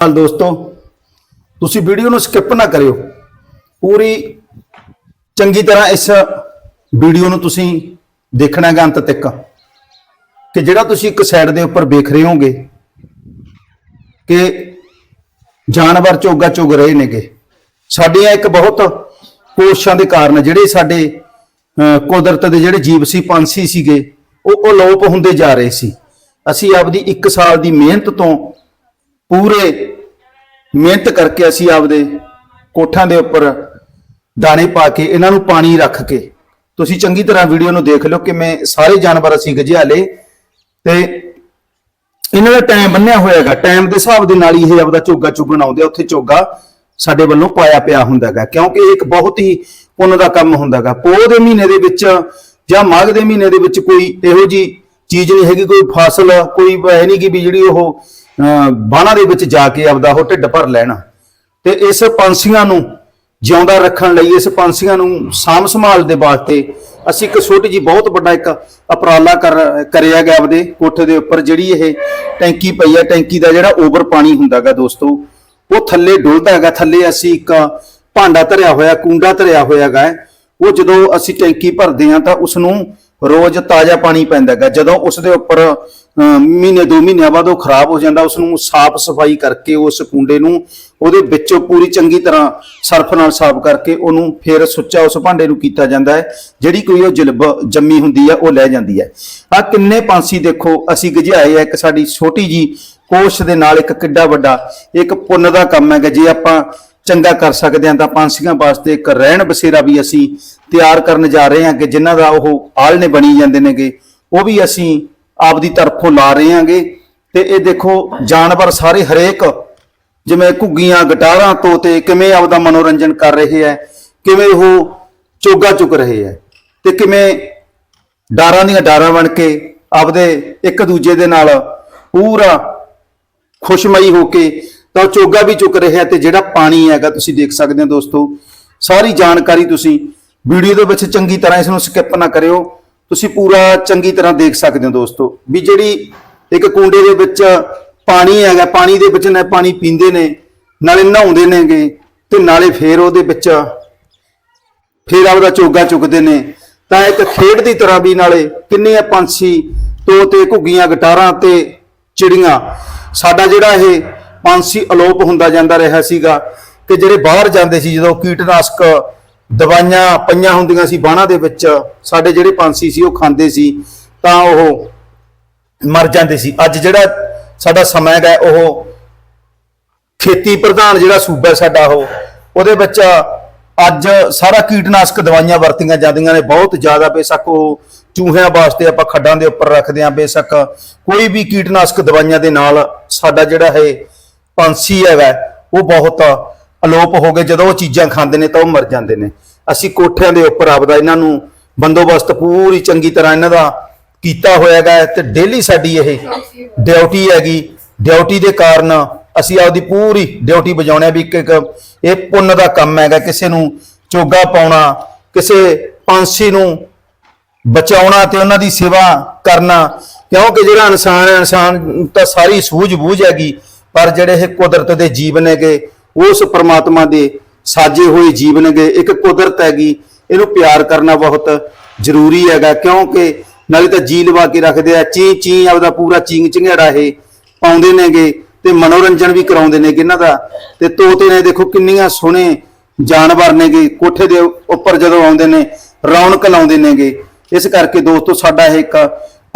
ਹਾਲ ਦੋਸਤੋ, ਤੁਸੀਂ ਵੀਡੀਓ ਨੂੰ ਸਕਿਪ ਨਾ ਕਰਿਓ। ਪੂਰੀ ਚੰਗੀ ਤਰ੍ਹਾਂ ਇਸ ਵੀਡੀਓ ਨੂੰ ਤੁਸੀਂ ਦੇਖਣਾ ਹੈ ਅੰਤ ਤੱਕ ਕਿ ਜਿਹੜਾ ਤੁਸੀਂ ਇੱਕ ਸਾਈਡ ਦੇ ਉੱਪਰ ਵੇਖ ਰਹੇ ਹੋਗੇ ਕਿ ਜਾਨਵਰ ਚੋਗਾ ਚੁਗ ਰਹੇ ਨੇਗੇ। ਸਾਡੀਆਂ ਇੱਕ ਬਹੁਤ ਕੋਸ਼ਿਸ਼ਾਂ ਦੇ ਕਾਰਨ ਜਿਹੜੇ ਸਾਡੇ ਕੁਦਰਤ ਦੇ ਜਿਹੜੇ ਜੀਵ ਸੀ, ਪੰਛੀ ਸੀਗੇ, ਉਹ ਅਲੋਪ ਹੁੰਦੇ ਜਾ ਰਹੇ ਸੀ। ਅਸੀਂ ਆਪਦੀ 1 ਸਾਲ ਦੀ ਮਿਹਨਤ ਤੋਂ ਪੂਰੇ ਮਿਹਨਤ ਕਰਕੇ ਅਸੀਂ ਆਪਦੇ ਕੋਠਾਂ ਦੇ ਉੱਪਰ ਦਾਣੇ ਪਾ ਕੇ ਇਹਨਾਂ ਨੂੰ ਪਾਣੀ ਰੱਖ ਕੇ, ਤੁਸੀਂ ਚੰਗੀ ਤਰ੍ਹਾਂ ਵੀਡੀਓ ਨੂੰ ਦੇਖ ਲਓ ਕਿਵੇਂ ਸਾਰੇ ਜਾਨਵਰ ਅਸੀਂ ਗਜਿਆਲੇ ਤੇ ਇਹਨਾਂ ਦਾ ਟਾਈਮ ਬੰਨਿਆ ਹੋਇਆਗਾ ਟਾਈਮ ਦੇ ਹਿਸਾਬ ਦੇ ਨਾਲ ਹੀ ਇਹ ਆਪਦਾ ਚੋਗਾ ਚੁਗਣ ਆਉਂਦੇ ਆ, ਉੱਥੇ ਚੋਗਾ ਸਾਡੇ ਵੱਲੋਂ ਪਾਇਆ ਪਿਆ ਹੁੰਦਾਗਾ ਕਿਉਂਕਿ ਇਹ ਇੱਕ ਬਹੁਤ ਹੀ ਪੁੰਨ ਦਾ ਕੰਮ ਹੁੰਦਾਗਾ ਪੋਹ ਦੇ ਮਹੀਨੇ ਦੇ ਵਿੱਚ ਜਾਂ ਮਾਘ ਦੇ ਮਹੀਨੇ ਦੇ ਵਿੱਚ ਕੋਈ ਇਹੋ ਜੀ ਚੀਜ਼ ਨਹੀਂ ਹੈਗੀ, ਕੋਈ ਫਸਲ, ਕੋਈ ਹੈ ਨਹੀਂ ਕਿ ਵੀ ਜਿਹੜੀ ਉਹ ਬਾਣਾ ਦੇ ਵਿੱਚ ਜਾ ਕੇ ਆਪਦਾ ਉਹ ਢਿੱਡ ਭਰ ਲੈਣ ਤੇ ਇਸ ਪੰਛੀਆਂ ਨੂੰ ਜਿਉਂਦਾ ਰੱਖਣ ਲਈ, ਇਸ ਪੰਛੀਆਂ ਨੂੰ ਸਾਂਭ ਸੰਭਾਲ ਦੇ ਵਾਸਤੇ ਅਸੀਂ ਇੱਕ ਛੋਟੀ ਜੀ ਬਹੁਤ ਵੱਡਾ ਇੱਕ ਅਪਰਾਲਾ ਕਰ, ਕਰਿਆ ਗਿਆ ਆਪਦੇ ਕੋਠੇ ਦੇ ਉੱਪਰ, ਜਿਹੜੀ ਇਹ ਟੈਂਕੀ ਪਈ ਹੈ ਟੈਂਕੀ ਦਾ ਜਿਹੜਾ ਓਵਰ ਪਾਣੀ ਹੁੰਦਾਗਾ ਦੋਸਤੋ, ਉਹ ਥੱਲੇ ਡੁੱਲਦਾ ਹੈਗਾ, ਥੱਲੇ ਅਸੀਂ ਇੱਕ ਭਾਂਡਾ ਧਰਿਆ ਹੋਇਆ, ਕੂੰਡਾ ਧਰਿਆ ਹੋਇਆਗਾ, ਉਹ ਜਦੋਂ ਅਸੀਂ ਟੈਂਕੀ ਭਰਦੇ ਹਾਂ ਤਾਂ ਉਸ ਨੂੰ ਰੋਜ਼ ਤਾਜ਼ਾ ਪਾਣੀ ਪੈਂਦਾ ਹੈਗਾ ਜਦੋਂ ਉਸ ਦੇ ਉੱਪਰ ਮਹੀਨੇ, ਦੋ ਮਹੀਨਿਆਂ ਬਾਅਦ ਉਹ ਖਰਾਬ ਹੋ ਜਾਂਦਾ ਉਸ ਨੂੰ ਸਾਫ਼ ਸਫ਼ਾਈ ਕਰਕੇ, ਉਸ ਕੁੰਡੇ ਨੂੰ ਉਹਦੇ ਵਿੱਚੋਂ ਪੂਰੀ ਚੰਗੀ ਤਰ੍ਹਾਂ ਸਰਫ ਨਾਲ ਸਾਫ਼ ਕਰਕੇ ਉਹਨੂੰ ਫਿਰ ਸੁੱਚਾ ਉਸ ਭਾਂਡੇ ਨੂੰ ਕੀਤਾ ਜਾਂਦਾ ਹੈ, ਜਿਹੜੀ ਕੋਈ ਉਹ ਜਲਬ, ਜੰਮੀ ਹੁੰਦੀ ਹੈ, ਉਹ ਲੈ ਜਾਂਦੀ ਹੈ। ਆ ਕਿੰਨੇ ਪੰਛੀ ਦੇਖੋ, ਅਸੀਂ ਗਜਿਆਏ ਆ ਇੱਕ ਸਾਡੀ ਛੋਟੀ ਜੀ ਕੋਸ਼ ਦੇ ਨਾਲ ਇੱਕ ਕਿੱਡਾ ਵੱਡਾ, ਇੱਕ ਪੁੰਨ ਦਾ ਕੰਮ ਹੈਗਾ, ਜੇ ਆਪਾਂ ਚੰਗਾ ਕਰ ਸਕਦੇ ਹਾਂ ਤਾਂ ਪੰਛੀਆਂ ਵਾਸਤੇ ਇੱਕ ਰਹਿਣ ਬਸੇਰਾ ਵੀ ਅਸੀਂ ਤਿਆਰ ਕਰਨ ਜਾ ਰਹੇ ਹਾਂ ਕਿ ਜਿਨ੍ਹਾਂ ਦਾ ਉਹ ਆਲਣੇ ਬਣੀ ਜਾਂਦੇ ਨੇਗੇ, ਉਹ ਵੀ ਅਸੀਂ ਆਪਦੀ ਤਰਫੋਂ ਲਾ ਰਹੇ ਹਾਂਗੇ ਤੇ ਇਹ ਦੇਖੋ, ਜਾਨਵਰ ਸਾਰੇ ਹਰੇਕ ਜਿਵੇਂ ਘੁੱਗੀਆਂ, ਗਟਾਰਾਂ ਤੋਤੇ ਕਿਵੇਂ ਆਪਦਾ ਮਨੋਰੰਜਨ ਕਰ ਰਹੇ ਹੈ ਕਿਵੇਂ ਉਹ ਚੋਗਾ ਚੁੱਕ ਰਹੇ ਹੈ ਤੇ ਕਿਵੇਂ ਡਾਰਾਂ ਦੀਆਂ ਡਾਰਾਂ ਬਣ ਕੇ ਆਪਦੇ ਇੱਕ ਦੂਜੇ ਦੇ ਨਾਲ ਪੂਰਾ ਖੁਸ਼ਮਈ ਹੋ ਕੇ ਤਾਂ ਉਹ ਚੋਗਾ ਵੀ ਚੁੱਕ ਰਿਹਾ ਤੇ ਜਿਹੜਾ ਪਾਣੀ ਹੈਗਾ ਤੁਸੀਂ ਦੇਖ ਸਕਦੇ ਹੋ ਦੋਸਤੋ, ਸਾਰੀ ਜਾਣਕਾਰੀ ਤੁਸੀਂ ਵੀਡੀਓ ਦੇ ਵਿੱਚ ਚੰਗੀ ਤਰ੍ਹਾਂ ਇਸ ਨੂੰ ਸਕਿਪ ਨਾ ਕਰਿਓ। ਤੁਸੀਂ ਪੂਰਾ ਚੰਗੀ ਤਰ੍ਹਾਂ ਦੇਖ ਸਕਦੇ ਹੋ ਦੋਸਤੋ ਵੀ ਜਿਹੜੀ ਇੱਕ ਕੁੰਡੇ ਦੇ ਵਿੱਚ ਪਾਣੀ ਹੈਗਾ, ਪਾਣੀ ਦੇ ਵਿੱਚ ਨਾ ਪਾਣੀ ਪੀਂਦੇ ਨੇ, ਨਾਲੇ ਨਹਾਉਂਦੇ ਨੇਗੇ ਤੇ ਨਾਲੇ ਫੇਰ ਉਹਦੇ ਵਿੱਚ ਫੇਰ ਆਪਦਾ ਚੋਗਾ ਚੁਗਦੇ ਨੇ। ਤਾਂ ਇੱਕ ਖੇਡ ਦੀ ਤਰ੍ਹਾਂ ਵੀ ਨਾਲੇ ਕਿੰਨੇ ਪੰਛੀ ਤੋਤੇ ਘੁੱਗੀਆਂ, ਗਟਾਰਾਂ ਤੇ ਚਿੜੀਆਂ। ਸਾਡਾ ਜਿਹੜਾ ਇਹ ਪੰਛੀ ਅਲੋਪ ਹੁੰਦਾ ਜਾਂਦਾ ਰਿਹਾ ਸੀਗਾ ਕਿ ਜਿਹੜੇ ਬਾਹਰ ਜਾਂਦੇ ਸੀ ਜਦੋਂ ਕੀਟਨਾਸ਼ਕ ਦਵਾਈਆਂ ਪਈਆਂ ਹੁੰਦੀਆਂ ਸੀ ਬਾਣਾ ਦੇ ਵਿੱਚ, ਸਾਡੇ ਜਿਹੜੇ ਪੰਛੀ ਸੀ ਉਹ ਖਾਂਦੇ ਸੀ, ਤਾਂ ਉਹ ਮਰ ਜਾਂਦੇ ਸੀ। ਅੱਜ ਜਿਹੜਾ ਸਾਡਾ ਸਮਾਂ ਹੈਗਾ ਉਹ ਖੇਤੀ ਪ੍ਰਧਾਨ ਜਿਹੜਾ ਸੂਬਾ ਸਾਡਾ ਉਹ, ਉਹਦੇ ਵਿੱਚ ਅੱਜ ਸਾਰਾ ਕੀਟਨਾਸ਼ਕ ਦਵਾਈਆਂ ਵਰਤੀਆਂ ਜਾਂਦੀਆਂ ਨੇ, ਬਹੁਤ ਜ਼ਿਆਦਾ ਬੇਸ਼ੱਕ ਉਹ ਚੂਹਿਆਂ ਵਾਸਤੇ ਆਪਾਂ ਖੱਡਾਂ ਦੇ ਉੱਪਰ ਰੱਖਦੇ ਆਂ ਬੇਸ਼ੱਕ। ਕੋਈ ਵੀ ਕੀਟਨਾਸ਼ਕ ਦਵਾਈਆਂ ਦੇ ਨਾਲ ਸਾਡਾ ਜਿਹੜਾ ਹੈ ਪੰਛੀ ਹੈਗਾ, ਉਹ ਬਹੁਤ ਅਲੋਪ ਹੋ ਗਏ, ਜਦੋਂ ਉਹ ਚੀਜ਼ਾਂ ਖਾਂਦੇ ਨੇ ਤਾਂ ਉਹ ਮਰ ਜਾਂਦੇ ਨੇ। ਅਸੀਂ ਕੋਠਿਆਂ ਦੇ ਉੱਪਰ ਆਪਦਾ ਇਹਨਾਂ ਨੂੰ ਬੰਦੋਬਸਤ ਪੂਰੀ ਚੰਗੀ ਤਰ੍ਹਾਂ ਇਹਨਾਂ ਦਾ ਕੀਤਾ ਹੋਇਆ ਹੈਗਾ ਤੇ ਡੇਲੀ ਸਾਡੀ ਇਹ ਡਿਊਟੀ ਹੈਗੀ। ਡਿਊਟੀ ਦੇ ਕਾਰਨ ਅਸੀਂ ਆਪਦੀ ਪੂਰੀ ਡਿਊਟੀ ਵਜਾਉਣੇ ਆ ਵੀ ਇੱਕ ਇੱਕ ਇਹ ਪੁੰਨ ਦਾ ਕੰਮ ਹੈਗਾ, ਕਿਸੇ ਨੂੰ ਚੋਗਾ ਪਾਉਣਾ, ਕਿਸੇ ਪੰਛੀ ਨੂੰ ਬਚਾਉਣਾ ਤੇ ਉਹਨਾਂ ਦੀ ਸੇਵਾ ਕਰਨਾ। ਕਿਉਂਕਿ ਜਿਹੜਾ ਇਨਸਾਨ ਹੈ, ਇਨਸਾਨ ਤਾਂ ਸਾਰੀ ਸੂਝ-ਬੂਝ ਹੈਗੀ, ਪਰ ਜਿਹੜੇ ਇਹ ਕੁਦਰਤ ਦੇ ਜੀਵ ਨੇਗੇ ਉਸ ਪਰਮਾਤਮਾ ਦੇ ਸਾਜੇ ਹੋਏ ਜੀਵ ਨੇਗੇ ਇੱਕ ਕੁਦਰਤ ਹੈਗੀ, ਇਹਨੂੰ ਪਿਆਰ ਕਰਨਾ ਬਹੁਤ ਜ਼ਰੂਰੀ ਹੈਗਾ, ਕਿਉਂਕਿ ਨਾਲੇ ਤਾਂ ਜੀ ਲਵਾ ਕੇ ਰੱਖਦੇ ਆ, ਚੀ ਚੀ ਆਪਦਾ ਪੂਰਾ ਚਿੰਗ ਚਿੰਗੜਾ ਇਹ ਪਾਉਂਦੇ ਨੇਗੇ ਤੇ ਮਨੋਰੰਜਨ ਵੀ ਕਰਾਉਂਦੇ ਨੇਗੇ ਇਹਨਾਂ ਦਾ। ਤੇ ਤੋਤੇ ਨੇ ਦੇਖੋ ਕਿੰਨੀਆਂ ਸੋਹਣੇ ਜਾਨਵਰ ਨੇਗੇ, ਕੋਠੇ ਦੇ ਉੱਪਰ ਜਦੋਂ ਆਉਂਦੇ ਨੇ, ਰੌਣਕ ਲਾਉਂਦੇ ਨੇਗੇ। ਇਸ ਕਰਕੇ ਦੋਸਤੋ ਸਾਡਾ ਇਹ ਇੱਕ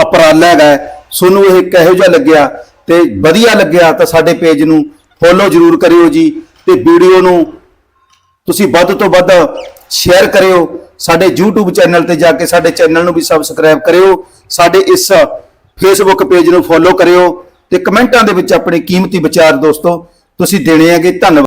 ਅਪਰਾਲਾ ਹੈਗਾ ਤੁਹਾਨੂੰ ਇਹ ਕਿਹੋ ਜਿਹਾ ਲੱਗਿਆ ਤੇ ਵਧੀਆ ਲੱਗਿਆ ਤਾਂ ਸਾਡੇ ਪੇਜ ਨੂੰ ਫੋਲੋ ਜਰੂਰ ਕਰਿਓ ਜੀ। ਤੇ ਵੀਡੀਓ ਨੂੰ ਤੁਸੀਂ ਵੱਧ ਤੋਂ ਵੱਧ ਸ਼ੇਅਰ ਕਰਿਓ, ਸਾਡੇ YouTube ਚੈਨਲ ਤੇ ਜਾ ਕੇ ਸਾਡੇ ਚੈਨਲ ਨੂੰ ਵੀ ਸਬਸਕ੍ਰਾਈਬ ਕਰਿਓ, ਸਾਡੇ ਇਸ Facebook ਪੇਜ ਨੂੰ ਫੋਲੋ ਕਰਿਓ ਤੇ ਕਮੈਂਟਾਂ ਦੇ ਵਿੱਚ ਆਪਣੇ ਕੀਮਤੀ ਵਿਚਾਰ ਦੋਸਤੋ, ਤੁਸੀਂ ਦੇਣੇ ਹੈਗੇ ਧੰਨਵਾਦ।